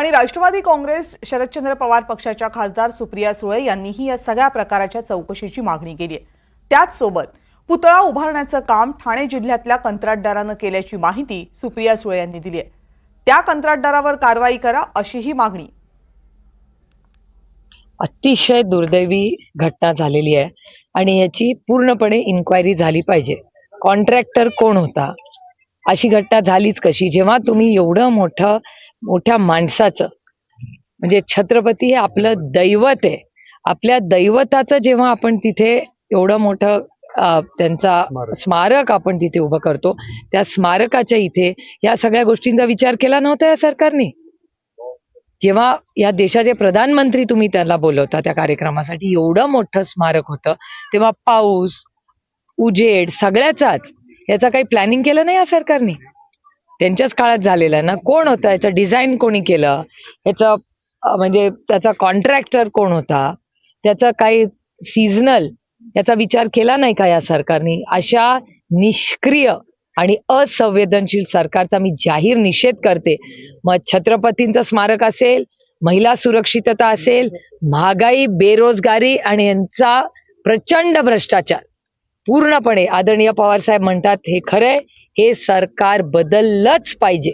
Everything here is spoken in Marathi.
आणि राष्ट्रवादी काँग्रेस शरदचंद्र पवार पक्षाच्या खासदार सुप्रिया सुळे यांनीही या सगळ्या प्रकाराच्या चौकशीची मागणी केली आहे. त्याच सोबत पुतळा उभारण्याचं काम ठाणे जिल्ह्यातल्या कंत्राटदारानं केल्याची माहिती सुप्रिया सुळे यांनी दिली आहे. त्या कंत्राटदारावर कारवाई करा अशीही मागणी. अतिशय दुर्दैवी घटना झालेली आहे आणि याची पूर्णपणे इन्क्वायरी झाली पाहिजे. कॉन्ट्रॅक्टर कोण होता? अशी घटना झालीच कशी? जेव्हा तुम्ही एवढं मोठं मोठ्या माणसाचं. म्हणजे छत्रपती हे आपलं दैवत आहे. आपल्या दैवताचं जेव्हा आपण तिथे एवढं मोठं त्यांचा स्मारक. आपण तिथे उभं करतो त्या स्मारकाच्या इथे या सगळ्या गोष्टींचा विचार केला नव्हता या सरकारने? जेव्हा या देशाचे प्रधानमंत्री तुम्ही त्याला बोलवता त्या कार्यक्रमासाठी एवढं मोठं स्मारक होतं तेव्हा पाऊस उजेड सगळ्याचाच याचा काही प्लॅनिंग केलं नाही या सरकारने? त्यांच्याच काळात झालेलं आहे ना? कोण होतं? याचं डिझाईन कोणी केलं? याचं म्हणजे त्याचा कॉन्ट्रॅक्टर कोण होता? त्याचं काही सीझनल याचा विचार केला नाही का या सरकारने? अशा निष्क्रिय आणि असंवेदनशील सरकारचा मी जाहीर निषेध करते. मग छत्रपतींचं स्मारक असेल महिला सुरक्षितता असेल महागाई बेरोजगारी आणि यांचा प्रचंड भ्रष्टाचार. पूर्णपणे आदरणीय पवार साहेब म्हणतात हे खरंय हे सरकार बदललंच पाहिजे.